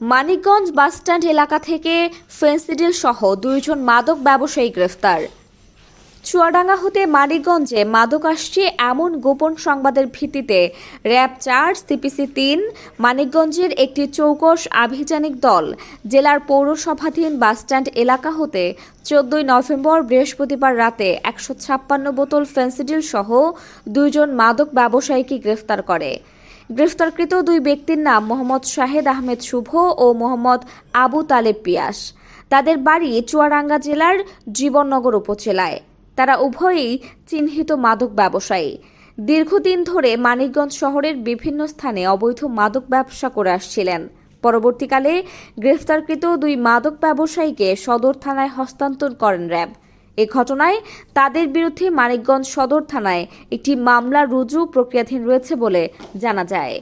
Manikganj bus stand এলাকা থেকে Phensedyl সহ দুইজন মাদক ব্যবসায়ী গ্রেফতার। চুয়াডাঙ্গা হতে মানিকগঞ্জে মাদক আসছে এমন গোপন সংবাদের ভিত্তিতে। র্যাব চার, সিপিসি তিন, মানিকগঞ্জের একটি চৌকস আভিযানিক দল, জেলার পৌরসভাধীন বাসস্ট্যান্ড এলাকা হতে চোদ্দই নভেম্বর বৃহস্পতিবার রাতে একশো ছাপ্পান্ন বোতল ফেন্সিডিল সহ দুইজন মাদক ব্যবসায়ীকে গ্রেফতার করে। গ্রেফতারকৃত দুই ব্যক্তির নাম মোহাম্মদ শাহেদ আহমেদ শুভ ও মোহাম্মদ আবু তালেব পিয়াস। তাদের বাড়ি চুয়াডাঙ্গা জেলার জীবননগর উপজেলায়। তারা উভয়ই চিহ্নিত মাদক ব্যবসায়ী। দীর্ঘদিন ধরে মানিকগঞ্জ শহরের বিভিন্ন স্থানে অবৈধ মাদক ব্যবসা করে আসছিলেন। পরবর্তীকালে গ্রেফতারকৃত দুই মাদক ব্যবসায়ীকে সদর থানায় হস্তান্তর করেন র্যাব। এ ঘটনায় তাদের বিরুদ্ধে মানিকগঞ্জ সদর থানায় একটি মামলা রুজু প্রক্রিয়াধীন রয়েছে বলে জানা যায়।